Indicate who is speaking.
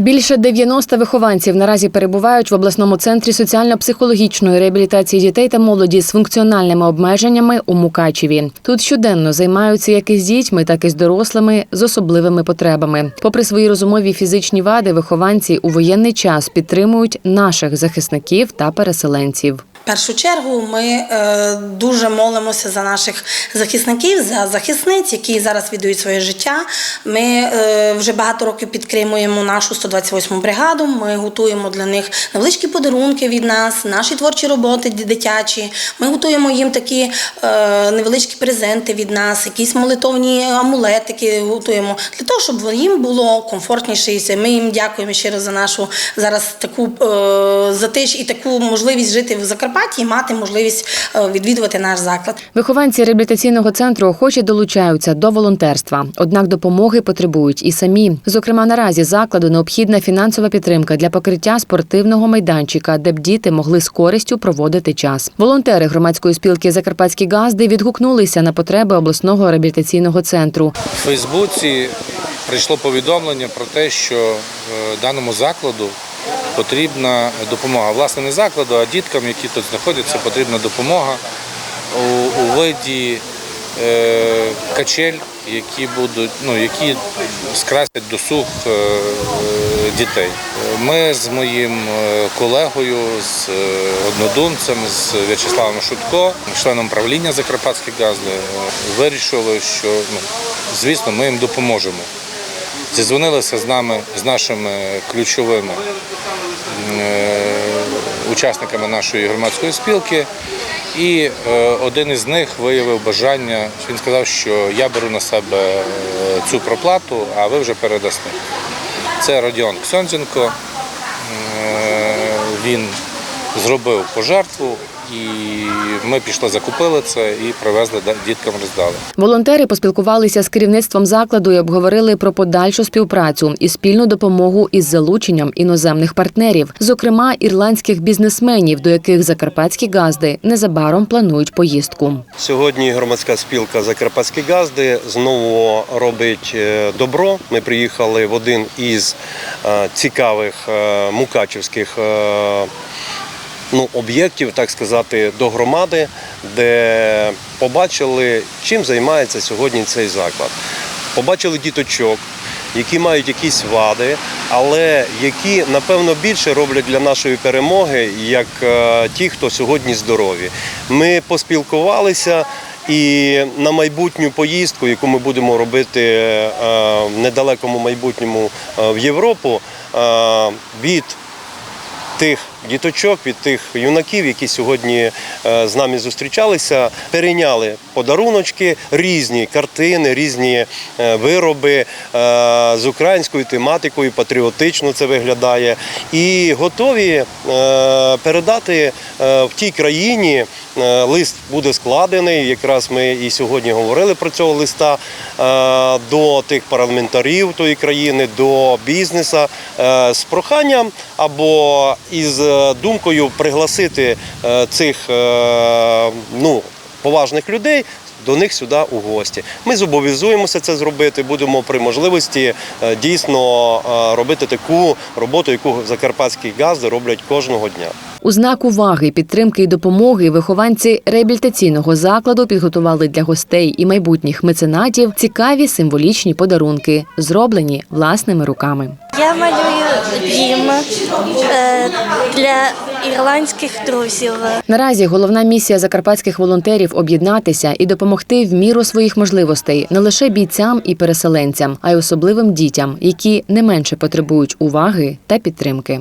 Speaker 1: Більше 90 вихованців наразі перебувають в обласному центрі соціально-психологічної реабілітації дітей та молоді з функціональними обмеженнями у Мукачеві. Тут щоденно займаються як із дітьми, так і з дорослими з особливими потребами. Попри свої розумові фізичні вади, вихованці у воєнний час підтримують наших захисників та переселенців.
Speaker 2: Першу чергу ми е, дуже молимося за наших захисників, за захисниць, які зараз віддають своє життя. Ми е, вже багато років підтримуємо нашу 128 бригаду. Ми готуємо для них невеличкі подарунки від нас, наші творчі роботи дитячі. Ми готуємо їм такі е, невеличкі презенти від нас, якісь молитовні амулетики готуємо для того, щоб їм було комфортніше. І. Ми їм дякуємо щиро за нашу зараз таку затиш і таку можливість жити в Закарпатті і мати можливість е, відвідувати наш заклад.
Speaker 1: Вихованці реабілітаційного центру охоче долучаються до волонтерства, однак допомоги потребують і самі. Зокрема, наразі закладу необхідна фінансова підтримка для покриття спортивного майданчика, де б діти могли з користю проводити час. Волонтери громадської спілки Закарпатські газди відгукнулися на потреби обласного реабілітаційного центру.
Speaker 3: В Фейсбуці прийшло повідомлення про те, що е, даному закладу потрібна допомога. Власне, не закладу, а діткам, які тут знаходяться, потрібна допомога у, у виді е, качель, які будуть, ну, які скрасять досуг е, дітей. Ми з моїм е, колегою, з е, однодумцем, з В'ячеславом Шутко, членом правління Закарпатських газди, е, вирішили, що ну, звісно ми їм допоможемо. Зізвонилися з нами, з нашими ключовими е, учасниками нашої громадської спілки. І е, один із них виявив бажання, він сказав, що я беру на себе е, цю проплату, а ви вже передасте. Це Родіон Ксьонзенко. Е, Він зробив пожертву, і ми пішли, закупили це і привезли діткам роздали.
Speaker 1: Волонтери поспілкувалися з керівництвом закладу і обговорили про подальшу співпрацю і спільну допомогу із залученням іноземних партнерів, зокрема ірландських бізнесменів, до яких закарпатські газди незабаром планують поїздку.
Speaker 4: Сьогодні громадська спілка Закарпатські газди знову робить е, добро. Ми приїхали в один із е, цікавих е, мукачівських ну, об'єктів, так сказати, до громади, де побачили, чим займається сьогодні цей заклад. Побачили діточок, які мають якісь вади, але які напевно більше роблять для нашої перемоги, як е, ті, хто сьогодні здорові. Ми поспілкувалися. І на майбутню поїздку, яку ми будемо робити е, в недалекому майбутньому е, в Європу, від тих діточок, від тих юнаків, які сьогодні е, з нами зустрічалися, перейняли подаруночки, різні картини, різні е, вироби е, з українською тематикою, патріотично це виглядає, і готові передати в тій країні. Лист буде складений. Якраз ми і сьогодні говорили про цього листа до тих парламентарів тої країни, до бізнеса з проханням або із е, думкою пригласити е, цих е, ну, поважних людей. До них сюди у гості. Ми зобов'язуємося це зробити. Будемо при можливості дійсно робити таку роботу, яку закарпатські гази роблять кожного дня.
Speaker 1: У знак уваги, підтримки і допомоги вихованці реабілітаційного закладу підготували для гостей і майбутніх меценатів цікаві символічні подарунки, зроблені власними руками.
Speaker 5: Я малюю дім е, для ірландських друзів.
Speaker 1: Наразі головна місія закарпатських волонтерів об'єднатися і допомогти в міру своїх можливостей не лише бійцям і переселенцям, а й особливим дітям, які не менше потребують уваги та підтримки.